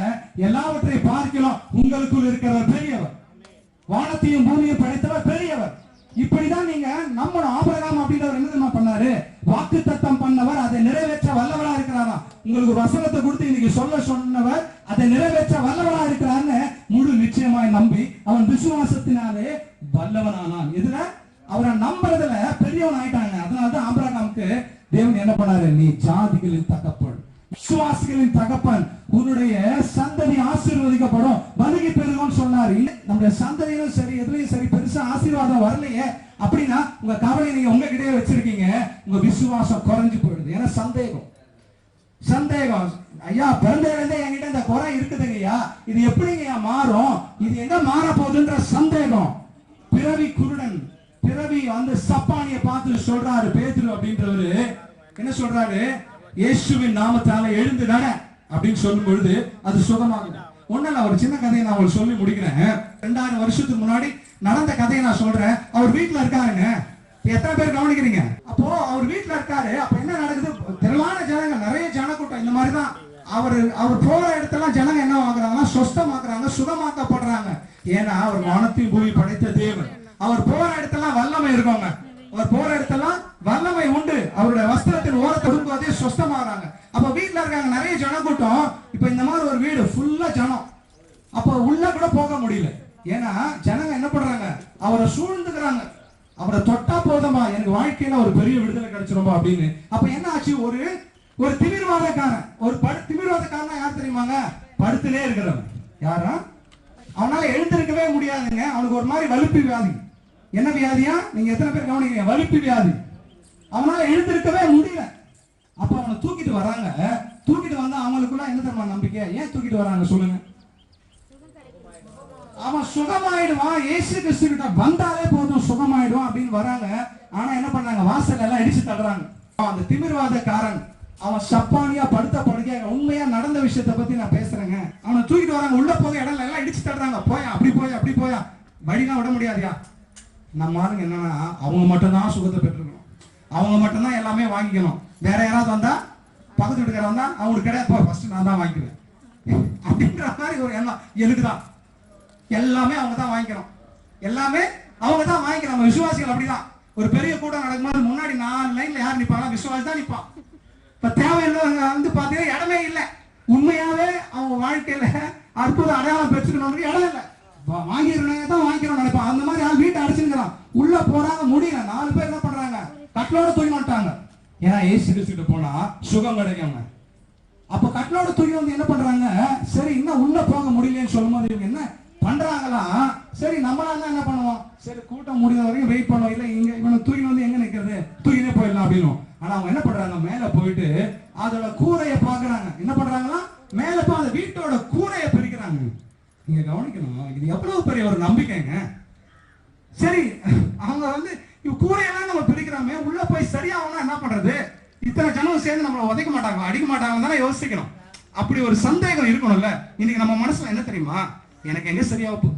எல்லாவற்றையும் பார்க்கலாம் உங்களுக்குள் இருக்கிறவர் பெரியவர். வானத்தையும் பூமியும் படைத்தவர் பெரியவர். இப்படிதான் நீங்க நம்பணும் ஆபிரகாம் அப்படின்றவர் என்ன தெரியுமா பண்ணாரு? வாக்கு தத்தம் பண்ணவர் அதை நிறைவேற்ற வல்லவரா இருக்கிறாரா? உங்களுக்கு வசனத்தை கொடுத்து இன்னைக்கு சொல்ல சொன்னவர் அதை நிறைவேற்ற வல்லவரா இருக்கிறான்னு முழு நிச்சயமாய் நம்பி அவன் விசுவாசத்தினாலே வல்லவனானான். இதுல அவரை நம்புறதுல பெரியவன் ஆயிட்டாங்க அதனாலதான் ஆபரகாமுக்கு தேவன் என்ன பண்ணாரு? நீ ஜாதிகளில் தக்கப்படும். விசுவாசிகளின் தகப்பன் உன்னுடைய சந்ததி ஆசீர்வதிக்கப்படும். வருகை பெருகும் சொன்னார். நம்முடைய சந்ததியிலும் சரி எதுலையும் சரி பெருசா ஆசீர்வாதம் வரலையே. அப்படின்னா உங்க கவலை நீங்க உங்ககிட்டயே வச்சிருக்கீங்க. உங்க விசுவாசம் குறைஞ்சு போயிடுது. ஏன்னா சந்தேகம். சந்தேகம். ஐயா பிறந்ததுலேருந்தே என்கிட்ட இந்த குறை இருக்குதுங்க ஐயா இது எப்படிங்க மாறும்? இது எங்க மாற போகுதுன்ற சந்தேகம். பிறவி குருடன் பிறவி வந்து சப்பானிய பார்த்து சொல்றாரு பேதுரு அப்படின்றவரு. என்ன சொல்றாரு? இயேசுவின் நாமத்தால எழுந்து நட அப்படின்னு சொல்லும் பொழுது அது சுகமாகுது. ஒன்னு ஒரு சின்ன கதையை நான் உங்களுக்கு சொல்லி முடிக்கிறேன். ரெண்டாயிரம் வருஷத்துக்கு முன்னாடி நடந்த கதையை நான் சொல்றேன். அவர் வீட்டுல இருக்காருங்க. எத்தனை பேர் கவனிக்கிறீங்க? அப்போ அவர் வீட்டுல இருக்காரு. அப்ப என்ன நடக்குது? திரளான ஜனங்க நிறைய ஜனக்கூட்டம். இந்த மாதிரிதான். அவர் அவர் போற இடத்துல ஜனங்க என்ன ஆகுறாங்கன்னா சொஸ்தமாக்குறாங்க சுகமாக்கப்படுறாங்க. ஏன்னா அவர் வானத்தையும் பூமி படைத்த தேவன். அவர் போற இடத்துல வல்லமை இருக்கவங்க. அவர் போற இடத்தெல்லாம் வல்லமை உண்டு. அவருடைய வஸ்திரத்தின் ஓரத்தை விடும்போதே சொஸ்தமாகறாங்க அப்ப வீட்டுல இருக்காங்க நிறைய ஜனக்கூட்டம் இப்ப இந்த மாதிரி ஒரு வீடு ஃபுல்லா ஜனம். அப்ப உள்ள கூட போக முடியல. ஏன்னா ஜனங்க என்ன பண்றாங்க? அவரை சூழ்ந்துக்கிறாங்க. அவரை தொட்டா போதமா? எனக்கு வாழ்க்கையில ஒரு பெரிய விடுதலை கிடைச்சிருமா அப்படின்னு. அப்ப என்ன ஆச்சு? ஒரு ஒரு திமிர்வாதக்காரன். ஒரு படு திமிர்வாதக்காரன் யார் தெரியுமாங்க? படுத்துலே இருக்கிறவன். யாரா? அவனால எழுந்திருக்கவே முடியாதுங்க. அவனுக்கு ஒரு மாதிரி வலுப்பு வியாதி. என்ன வியாதியா? நீங்க எத்தனை பேர் கவனிக்கிறீங்க? வலுப்பு வியாதி. அவனால எழுந்திருக்கவே முடியல. அப்ப அவனை தூக்கிட்டு வராங்க. தூக்கிட்டு வந்தா அவங்களுக்குள்ள என்ன தெரியுமா நம்பிக்கை? ஏன் தூக்கிட்டு வராங்க சொல்லுங்க. அவன் சுகமாயிடுவான். ஏசு கிறிஸ்து கிட்ட வந்தாலே போதும் சுகமாயிடுவான் அப்படின்னு வராங்க. ஆனா என்ன பண்ணாங்க? வாசல் எல்லாம் இடிச்சு தடுறாங்க அவன் அந்த திமிர்வாதக்காரன். அவன் சப்பானியா படுத்த படுக்கையா உண்மையா நடந்த விஷயத்தை பத்தி நான் பேசுறேங்க. அவனை தூக்கிட்டு வராங்க. உள்ள போக இடம் எல்லாம் இடிச்சு தடுறாங்க போயா அப்படி போயா அப்படி போயா. வழிலாம் விட முடியாதுயா. நம்ம ஆளுங்க என்னன்னா அவங்க மட்டும்தான் சுகத்தை பெற்றுக்கணும். அவங்க மட்டும்தான் எல்லாமே வாங்கிக்கணும். வேற யாராவது வந்தா பக்கத்து வீட்டுக்கார வந்தா அவங்களுக்கு கிடையாது ஃபர்ஸ்ட் நான் தான் வாங்கிக்குவேன் அப்படின்ற மாதிரி ஒரு எண்ணம் எதுக்குதான்? எல்லாமே அவங்க தான் வாங்கிக்கணும். எல்லாமே அவங்க தான் வாங்கிக்கிறாங்க விசுவாசிகள் அப்படிதான். ஒரு பெரிய கூட்டம் நடக்கும்போது முன்னாடி நாலு லைன்ல யார் நிற்பாங்க விசுவாசி தான் நிற்பான் இப்ப தேவையில்லை வந்து பாத்தீங்கன்னா இடமே இல்லை. உண்மையாவே அவங்க வாழ்க்கையில அற்புத அடையாளம் பெற்றுக்கணும் இடம் இல்லை. வாங்கிடுறேன் தான் வாங்கிக்கிறோம் நினைப்பான் அந்த மாதிரி ஆள் வீட்டை அடிச்சுக்கிறான் உள்ள போறாங்க முடியல. நாலு பேர் தான் கட்டளோட தூக்கி வந்துட்டாங்க. ஏன்னா ஏசி கிறிஸ்துட்டு போனா சுகம் கிடைக்குங்க அப்ப கட்டளோட தூக்கி வந்து என்ன பண்றாங்க? சரி இன்னும் உள்ள போக முடியலன்னு சொல்லும்போது இவங்க என்ன பண்றாங்களா? சரி நம்மளா இருந்தா என்ன பண்ணுவோம்? சரி கூட்டம் முடிஞ்ச வரைக்கும் வெயிட் பண்ணுவோம். இல்ல இங்க இவனை தூக்கி வந்து எங்க நிக்கிறது? தூக்கினே போயிடலாம் அப்படின்னு ஆனா அவங்க என்ன பண்றாங்க? மேல போயிட்டு அதோட கூரையை பாக்குறாங்க என்ன பண்றாங்களா? மேல போய் அந்த வீட்டோட கூரையை பிரிக்கிறாங்க. நீங்க கவனிக்கணும் இது எவ்வளவு பெரிய ஒரு நம்பிக்கைங்க. சரி அவங்க வந்து கூரையெல்லாம் நம்ம பிரிக்கிறாமே உள்ள போய் சரியாகணும்னா என்ன பண்றது? இத்தனை ஜனம் சேர்ந்து நம்மளை உதைக்க மாட்டாங்க அடிக்க மாட்டாங்க தானே யோசிக்கணும். அப்படி ஒரு சந்தேகம் இருக்கணும்ல. இன்னைக்கு நம்ம மனசுல என்ன தெரியுமா? எனக்கு எங்க சரியா போகுது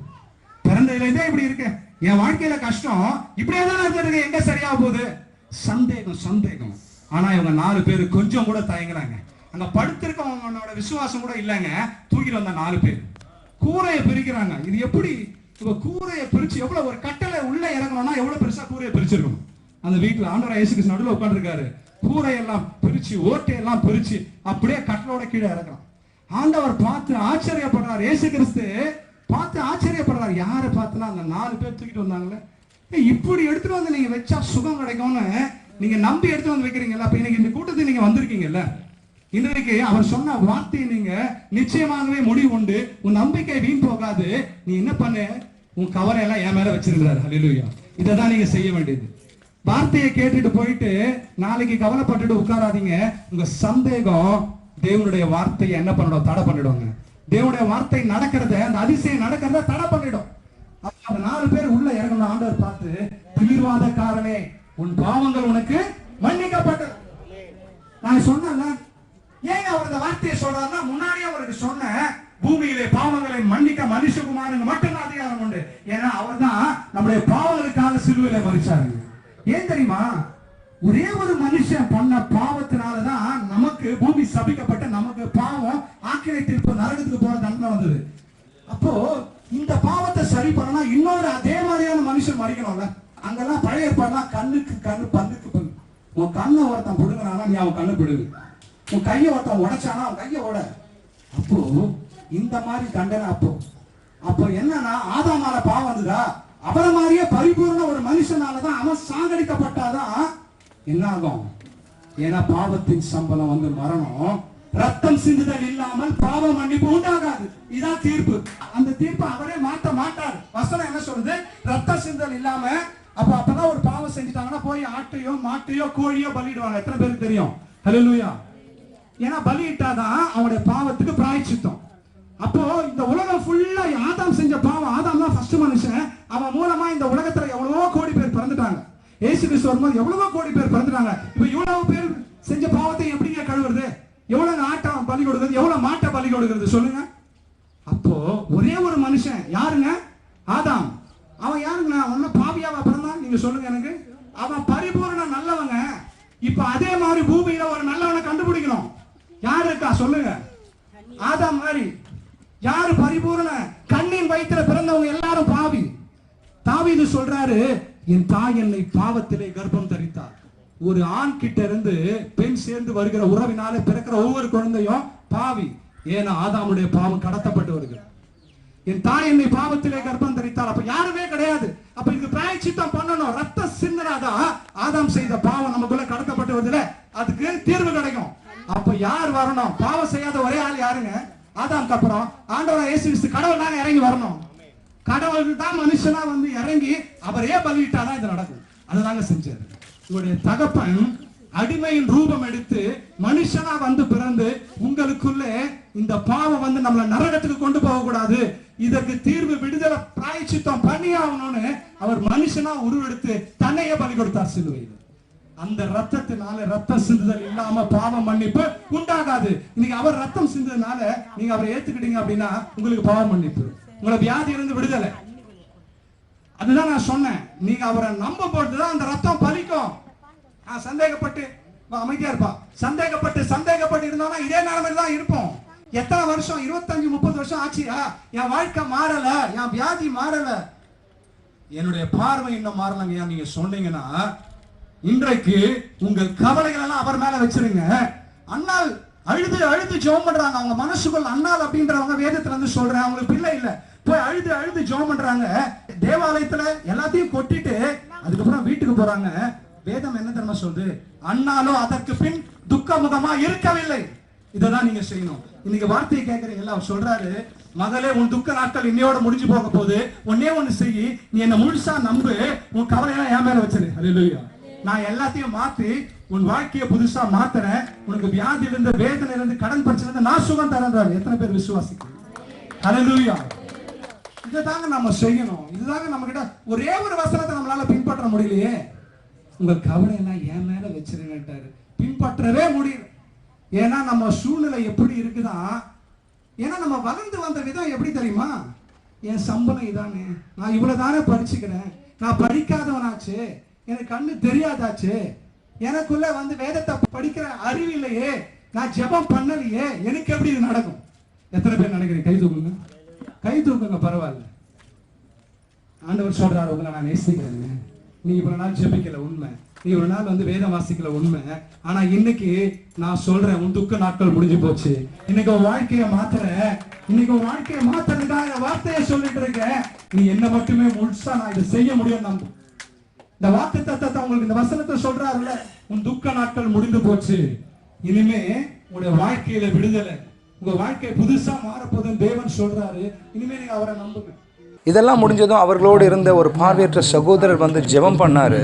பிறந்ததுல இருந்தே இப்படி இருக்கு. என் வாழ்க்கையில கஷ்டம் இப்படியே தான் இருக்கு. எங்க சரியா போகுது சந்தேகம் சந்தேகம். ஆனா இவங்க நாலு பேர் கொஞ்சம் கூட தயங்குறாங்க. அங்க படுத்திருக்கவங்களோட விசுவாசம் கூட இல்லைங்க. தூக்கிட்டு வந்த நாலு பேர். கூரையை பிரிக்கிறாங்க. இது எப்படி இப்ப கூரையை பிரிச்சு எவ்வளவு ஒரு கட்டளை உள்ள இறங்கணும்னா எவ்வளவு பெருசா கூரையை பிரிச்சிருக்கும் அந்த வீட்டுல ஆண்டவர் இயேசு கிறிஸ்து நடுவில் உட்காந்துருக்காரு கூரையெல்லாம் பிரிச்சு ஓட்டையெல்லாம் பிரிச்சு அப்படியே கட்டளோட கீழே இறக்கலாம் ஆண்டவர் பார்த்து ஆச்சரியப்படுறார். ஏசு கிறிஸ்து பார்த்து ஆச்சரியப்படுறாரு. யாரை பார்த்துனா அந்த நாலு பேர் தூக்கிட்டு வந்தாங்களே இப்படி எடுத்துட்டு வந்து நீங்க வச்சா சுகம் கிடைக்கும்னு நீங்க நம்பி எடுத்து வந்து வைக்கிறீங்கல்ல? அப்ப இன்னைக்கு இந்த கூட்டத்துக்கு நீங்க வந்திருக்கீங்கல்ல? இன்றைக்கு அவர் சொன்ன வார்த்தையை நீங்க நிச்சயமாகவே முடிவு உண்டு. உன் நம்பிக்கை வீண் போகாது. நீ என்ன பண்ணு? உன் கவரை எல்லாம் என் மேல வச்சிருக்கிறாரு. அலிலுயா இதை தான் நீங்க செய்ய வேண்டியது. வார்த்தையை கேட்டுட்டு போயிட்டு நாளைக்கு கவலைப்பட்டுட்டு உட்காராதீங்க. உங்க சந்தேகம் தேவனுடைய வார்த்தையை என்ன பண்ணிடும் தடை பண்ணிடுவாங்க. தேவனுடைய வார்த்தை நடக்கிறத அந்த அதிசயம் நடக்கிறத தடை பண்ணிடும். அந்த நாலு பேர் உள்ள இறங்கணும். ஆண்டவர் பார்த்து தீர்வாதக்காரனே உன் பாவங்கள் உனக்கு மன்னிக்கப்பட்டது. நான் சொன்னேன்ல ஏன் அவர் இந்த வார்த்தையை சொல்றாருன்னா முன்னாடியே அவருக்கு சொன்ன பூமியிலே பாவங்களை மன்னிக்க மனுஷகுமாரனுக்கு மட்டும்தான் அதிகாரம் உண்டு. ஏன்னா அவர் தான் நம்முடைய பாவங்களுக்காக சிலுவையில மறிச்சாரு ஏன் தெரியுமா? ஒரே ஒரு மனுஷன் பண்ண பாவத்தினாலதான் நமக்கு பூமி சபிக்கப்பட்ட நமக்கு பாவம் ஆக்கினை தீர்ப்பு நரகத்துக்கு போற தண்டனை வந்தது. அப்போ இந்த பாவத்தை சரி பண்ணனா இன்னொரு அதே மாதிரியான மனுஷன் மறிக்கணும்ல? அங்கெல்லாம் பழைய ஏற்பாடுலாம் கண்ணுக்கு கண்ணு பல்லுக்கு பல்லு உன் கண்ணை ஒருத்தன் பிடுங்கினானா நீ அவன் கண்ணு பிடுங்க. உன் கையை ஒருத்தன் உடைச்சானா? அவன் கையை உட அப்போ இந்த மாதிரி தண்டனை அப்போ. அப்போ என்னன்னா ஆதாமால பாவம் வந்துதா? அவரை மாதிரியே பரிபூர்ண ஒரு மனுஷனாலதான் அவன் சாகடிக்கப்பட்டாதான் என்ன ஆகும் ஏன்னா பாவத்தின் சம்பளம் வந்து மரணம். ரத்தம் சிந்துதல் இல்லாமல் பாவ மன்னிப்பு உண்டாகாது. இதான் தீர்ப்பு. அந்த தீர்ப்பு அவரே மாத்த மாட்டார். வசனம் என்ன சொல்றது ரத்த சிந்தல் இல்லாம அப்ப அப்பதான் ஒரு பாவம் செஞ்சுட்டாங்கன்னா போய் ஆட்டையோ மாட்டையோ கோழியோ பலிடுவாங்க எத்தனை பேருக்கு தெரியும்? ஹalleluya ஏன்னா பலியிட்டாதான் அவனுடைய பாவத்துக்கு பிராய்ச்சித்தம். அப்போ இந்த உலகம் ஃபுல்லா ஆதாம் செஞ்ச பாவம் ஆதாம் தான் ஃபர்ஸ்ட் மனுஷன். அவன் மூலமா இந்த உலகத்துல எவ்வளவோ கோடி பேர் பிறந்துட்டாங்க. ஏசு கிறிஸ்து வரும்போது எவ்வளவோ கோடி பேர் பிறந்துட்டாங்க. இப்போ இவ்வளவு பேர் செஞ்ச பாவத்தை எப்படிங்க கழுவுறது? எவ்வளவு ஆட்டம் பலி கொடுக்குறது? எவ்வளவு மாட்டை பலி கொடுக்குறது? சொல்லுங்க. அப்போ ஒரே ஒரு மனுஷன் யாருங்க? ஆதாம். அவன் யாருங்க? அவன் பாவியாவா பிறந்தான்? நீங்க சொல்லுங்க எனக்கு. அவன் பரிபூர்ண நல்லவங்க. இப்ப அதே மாதிரி பூமியில ஒரு நல்லவனை கண்டுபிடிக்கணும். யார் இருக்கா? சொல்லுங்க. ஆதாம் மாதிரி. யாரு பரிபூரண? கண்ணின் வயிற்றுல பிறந்தவங்க எல்லாரும் பாவி. தாவிது சொல்றாரு என் தாய் என்னை பாவத்திலே கர்ப்பம் தரித்தார். ஒரு ஆண் கிட்ட இருந்து பெண் சேர்ந்து வருகிற உறவினாலே பிறக்கிற ஒவ்வொரு குழந்தையும் பாவி. ஏன்னா ஆதாமுடைய பாவம் கடத்தப்பட்டு வருகிறது. என் தாய் என்னை பாவத்திலே கர்ப்பம் தரித்தார். அப்ப யாருமே கிடையாது. அப்ப இதுக்கு பிராயச்சித்தம் பண்ணணும். ரத்த சிந்தனாதான் ஆதாம் செய்த பாவம் நமக்குள்ள கடத்தப்பட்டு வருதுல அதுக்கு தீர்வு கிடைக்கும். அப்ப யார் வரணும்? பாவம் செய்யாத ஒரே ஆள் யாருங்க ஆதாம்க்கு அப்புறம் ஆண்டவர் இயேசு கிறிஸ்து கடவுள் தான் இறங்கி வரணும். கடவுள் தான் மனுஷனா வந்து இறங்கி அவரே பலியிட்டாதான் இது நடக்கும். அதுதாங்க செஞ்சாரு. இவருடைய தகப்பன் அடிமையின் ரூபம் எடுத்து மனுஷனா வந்து பிறந்து உங்களுக்குள்ளே இந்த பாவம் வந்து நம்மள நரகத்துக்கு கொண்டு போக கூடாது இதற்கு தீர்வு விடுதலை பிராயச்சித்தம் பண்ணி ஆகணும்னு அவர் மனுஷனா உருவெடுத்து தன்னையே பலி கொடுத்தார் சிலுவையில். அந்த ரத்தத்தினால ரத்தம் சிந்துதல் இல்லாம பாவம் மன்னிப்பு உண்டாகாது. இன்னைக்கு அவர் ரத்தம் சிந்ததுனால நீங்க அவரை ஏத்துக்கிட்டீங்க அப்படின்னா உங்களுக்கு பாவம் மன்னிப்பு. உங்களை வியாதி இருந்து விடுதலை. அதுதான் நான் சொன்னேன். நீங்க அவரை நம்ப போட்டுதான் அந்த ரத்தம் பலிக்கும். நான் சந்தேகப்பட்டு அமைதியா இருப்பா. சந்தேகப்பட்டு சந்தேகப்பட்டு இருந்தோம்னா இதே நிலைமையில தான் இருப்போம். எத்தனை வருஷம்? இருபத்தஞ்சு முப்பது வருஷம் ஆச்சியா? என் வாழ்க்கை மாறல. என் வியாதி மாறல. என்னுடைய பார்வை இன்னும் மாறலங்கய்யா. நீங்க சொன்னீங்கன்னா இன்றைக்கு உங்கள் கவலைகள் எல்லாம் அவர் மேல வச்சிருங்க. அண்ணால் அழுது அழுது ஜோம் பண்றாங்க. அவங்க மனசுக்குள் அண்ணால் அப்படின்றவங்க வேதத்துல இருந்து சொல்றேன். அவங்களுக்கு பிள்ளை இல்ல. போய் அழுது அழுது ஜோம் பண்றாங்க. தேவாலயத்துல எல்லாத்தையும் கொட்டிட்டு அதுக்கப்புறம் வீட்டுக்கு போறாங்க. வேதம் என்ன தெரியுமா சொல்லுது? அண்ணாலும் அதற்கு பின் துக்கமுகமா இருக்கவில்லை. இதான் நீங்க செய்யணும். இன்னைக்கு வார்த்தையை கேட்கறீங்கல்ல அவர் சொல்றாரு மகளே உன் துக்க நாட்கள் இன்னையோட முடிஞ்சு போக போகுது. ஒன்னே ஒண்ணு செய். நீ என்ன முழுசா நம்பு. உன் கவலையெல்லாம் என் மேல வச்சிரு. ஹalleluya. நான் எல்லாத்தையும் மாத்தி உன் வாழ்க்கையை புதுசா மாத்துறேன். உனக்கு வியாதி இருந்து வேதனையில இருந்து கடன் பிரச்சனை இருந்து நான் சுகம் தரேன் எத்தனை பேர் விசுவாசிக்கிறீங்க இதை தாங்க நம்ம செய்யணும். இதுதாங்க நம்ம கிட்ட ஒரே ஒரு வசனத்தை நம்மளால பின்பற்ற முடியலையே. உங்க கவலை எல்லாம் என் மேல வச்சிருங்கட்டாரு பின்பற்றவே முடியல. ஏன்னா நம்ம சூழ்நிலை எப்படி இருக்குதான் ஏன்னா நம்ம வளர்ந்து வந்த விதம் எப்படி தெரியுமா? என் சம்பளம் இதானே. நான் இவ்வளவுதானே படிச்சுக்கிறேன். நான் படிக்காதவனாச்சு. எனக்கு கண்ணு தெரியாதாச்சு. எனக்குள்ள வந்து வேதத்தை படிக்கிற அறிவு இல்லையே. நான் ஜெபம் பண்ணலையே. எனக்கு எப்படி இது நடக்கும்? எத்தனை பேர் நினைக்கிறேன் கை தூக்குங்க. கை தூக்குங்க பரவாயில்ல. ஆண்டவர் சொல்றாரு உங்களை நான் நேசிக்கிறேங்க. நீ இவ்வளவு நாள் ஜெபிக்கல உண்மை. நீ இவ்வளவு நாள் வந்து வேதம் வாசிக்கல உண்மை. ஆனா இன்னைக்கு நான் சொல்றேன் உன் துக்க நாட்கள் முடிஞ்சு போச்சு. இன்னைக்கு உன் வாழ்க்கைய மாத்துற இன்னைக்கு உன் வாழ்க்கைய மாத்துறதுக்காக வார்த்தையை சொல்லிட்டு இருக்க. நீ என்ன மட்டுமே முழுசா நான் இதை செய்ய முடியும் நம்ப இந்த வாக்கு தத்தத்தை உங்களுக்கு இந்த வசனத்தை சொல்றாருல்ல உன் துக்க நாட்கள் முடிந்து போச்சு. இனிமே உங்களுடைய வாழ்க்கையில விடுதலை உங்க வாழ்க்கை புதுசா மாறப்போதுன்னு தேவன் சொல்றாரு. இனிமே நீங்க அவரை நம்புங்க.
இதெல்லாம் முடிஞ்சதும் அவர்களோடு இருந்த ஒரு பார்வையற்ற சகோதரர் வந்து ஜெபம் பண்ணாரு.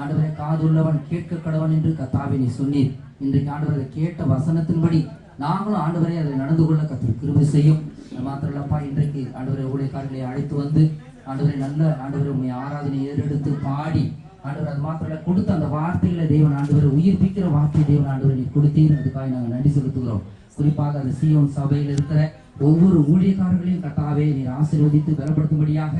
ஆண்டவரே காதுள்ளவன் கேட்க கடவன் என்று கத்தாவே நீ சொன்னீர். இன்றைக்கு ஆண்டவரை கேட்ட வசனத்தின்படி நாங்களும் ஆண்டவரே அதை நடந்து கொள்ள கத்தர் கிருபை செய்யும். மாத்திரம் இல்லப்பா இன்றைக்கு ஆண்டவரை ஊழியக்காரர்களை அழைத்து வந்து ஆண்டவரை நல்ல ஆண்டவரை உண்மை ஆராதனை ஏறெடுத்து பாடி ஆண்டவர் அது மாத்திரம் இல்ல கொடுத்த அந்த வார்த்தைகளை தேவன் ஆண்டவரை உயிர்ப்பிக்கிற வார்த்தை தேவன் ஆண்டவரை நீ கொடுத்தீர் அதுக்காக நாங்கள் நன்றி செலுத்துகிறோம். குறிப்பாக அந்த சியோன் சபையில் இருக்கிற ஒவ்வொரு ஊழியக்காரர்களையும் கட்டாவே நீர் ஆசீர்வதித்து பலப்படுத்தும்படியாக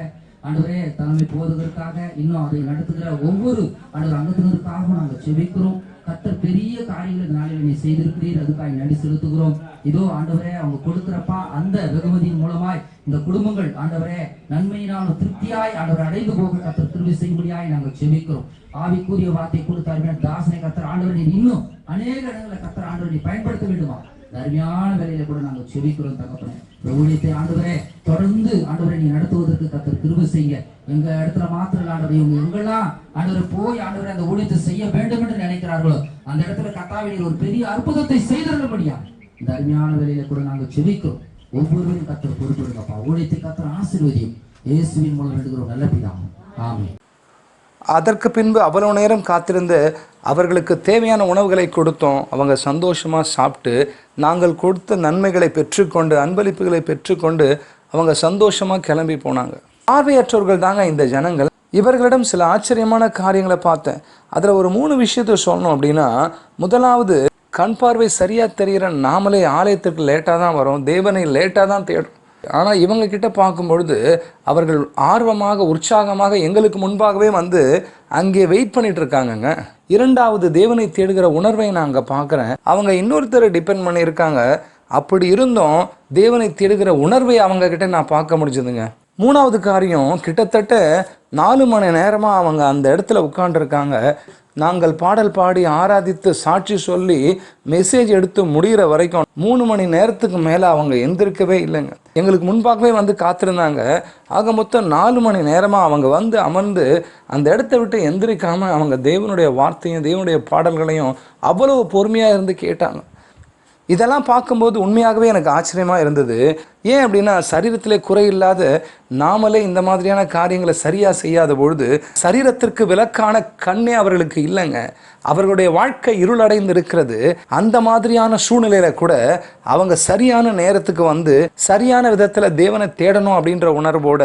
ஆண்டவரே தலைமை போவதற்காக இன்னும் அதை நடத்துகிற ஒவ்வொரு ஆண்டவர் அங்கத்தினருக்காகவும் நாங்கள் செபிக்கிறோம். கத்தர் பெரிய காரியங்களை நாளில் நீ செய்திருக்கிறீர். அதுக்காக நன்றி செலுத்துகிறோம். இதோ ஆண்டவரே அவங்க கொடுக்கிறப்பா அந்த வெகுமதியின் மூலமாய் இந்த குடும்பங்கள் ஆண்டவரே நன்மையினால் திருப்தியாய் ஆண்டவர் அடைந்து போக கத்தர் திருவி செய்யும்படியாய் நாங்கள் செமிக்கிறோம் ஆவிக்குரிய வார்த்தை கொடுத்தாருமே தாசனை கத்தர் ஆண்டவர் நீர் இன்னும் அநேக இடங்களை கத்தர் ஆண்டவர் நீ பயன்படுத்த வேண்டுமா? இந்த வேலையில கூட நாங்கள் செபிக்கிறோம் தகப்பனே. ஊழியத்தை ஆண்டவரே தொடர்ந்து ஆண்டவரை நீ நடத்துவதற்கு கத்த கிருபை செய்ய. எங்க இடத்துல மாத்திரம் ஆண்டவரை இவங்க எங்கெல்லாம் ஆண்டவரை போய் ஆண்டவரை அந்த ஊழியத்தை செய்ய வேண்டும் என்று நினைக்கிறார்களோ அந்த இடத்துல கத்தாவை ஒரு பெரிய அற்புதத்தை செய்திருந்தபடியா இந்த அருமையான வேலையில கூட நாங்கள் செபிக்கிறோம். ஒவ்வொருவரையும் கத்தர் பொறுப்பெடுங்கப்பா ஊழியத்தை கத்தர் ஆசீர்வதியும். இயேசுவின் மூலம் எடுக்கிறோம் நல்ல பிதாவும். ஆமே
அதற்கு பின்பு அவ்வளவு நேரம் காத்திருந்து அவர்களுக்கு தேவையான உணவுகளை கொடுத்தோம். அவங்க சந்தோஷமாக சாப்பிட்டு நாங்கள் கொடுத்த நன்மைகளை பெற்றுக்கொண்டு அன்பளிப்புகளை பெற்றுக்கொண்டு அவங்க சந்தோஷமாக கிளம்பி போனாங்க. பார்வையற்றவர்கள் தாங்க இந்த ஜனங்கள். இவர்களிடம் சில ஆச்சரியமான காரியங்களை பார்த்தேன். அதில் ஒரு மூணு விஷயத்தை சொல்லணும் அப்படின்னா முதலாவது கண் பார்வை சரியாக தெரிகிற நாமளே ஆலயத்திற்கு லேட்டாக தான் வரோம். தேவனை லேட்டாக தான் தேடும் ஆனால் இவங்க கிட்ட பார்க்கும் பொழுது அவர்கள் ஆர்வமாக உற்சாகமாக எங்களுக்கு முன்பாகவே வந்து அங்கே வெயிட் பண்ணிட்டு இருக்காங்கங்க இரண்டாவது தேவனை தேடுகிற உணர்வை நான் அங்கே பார்க்குறேன். அவங்க இன்னொருத்தரை டிபெண்ட் பண்ணியிருக்காங்க. அப்படி இருந்தும் தேவனை தேடுகிற உணர்வை அவங்க கிட்ட நான் பார்க்க முடிஞ்சதுங்க. மூணாவது காரியம் கிட்டத்தட்ட நாலு மணி நேரமாக அவங்க அந்த இடத்துல உட்காண்டிருக்காங்க நாங்கள் பாடல் பாடி ஆராதித்து சாட்சி சொல்லி மெசேஜ் எடுத்து முடிகிற வரைக்கும் மூணு மணி நேரத்துக்கு மேலே அவங்க எந்திருக்கவே இல்லைங்க. எங்களுக்கு முன்பாகவே வந்து காத்திருந்தாங்க. ஆக மொத்தம் நாலு மணி நேரமாக அவங்க வந்து அமர்ந்து அந்த இடத்த விட்டு எந்திரிக்காமல் அவங்க தேவனுடைய வார்த்தையும் தேவனுடைய பாடல்களையும் அவ்வளவு பொறுமையாக இருந்து கேட்டாங்க. இதெல்லாம் பார்க்கும்போது உண்மையாகவே எனக்கு ஆச்சரியமாக இருந்தது. ஏன் அப்படின்னா சரீரத்திலே குறையில்லாத நாமளே இந்த மாதிரியான காரியங்களை சரியாக செய்யாத பொழுது சரீரத்திற்கு விலக்கான கண்ணே அவர்களுக்கு இல்லைங்க. அவர்களுடைய வாழ்க்கை இருளடைந்து இருக்கிறது அந்த மாதிரியான சூழ்நிலையில கூட அவங்க சரியான நேரத்துக்கு வந்து சரியான விதத்தில் தேவனை தேடணும் அப்படின்ற உணர்வோட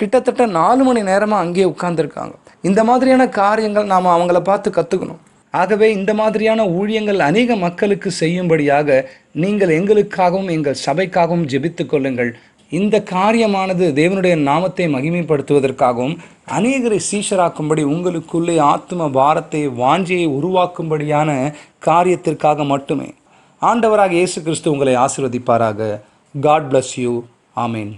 கிட்டத்தட்ட நாலு மணி நேரமாக அங்கேயே உட்கார்ந்துருக்காங்க. இந்த மாதிரியான காரியங்கள் நாம் அவங்கள பார்த்து கற்றுக்கணும் ஆகவே இந்த மாதிரியான ஊழியங்கள் அநேக மக்களுக்கு செய்யும்படியாக நீங்கள் எங்களுக்காகவும் எங்கள் சபைக்காகவும் ஜெபித்து கொள்ளுங்கள். இந்த காரியமானது தேவனுடைய நாமத்தை மகிமைப்படுத்துவதற்காகவும் அநேகரை சீஷராக்கும்படி உங்களுக்குள்ளே ஆத்ம பாரத்தை வாஞ்சியை உருவாக்கும்படியான காரியத்திற்காக மட்டுமே. ஆண்டவராக இயேசு கிறிஸ்து உங்களை ஆசிர்வதிப்பாராக. காட் பிளஸ் யூ ஆமீன்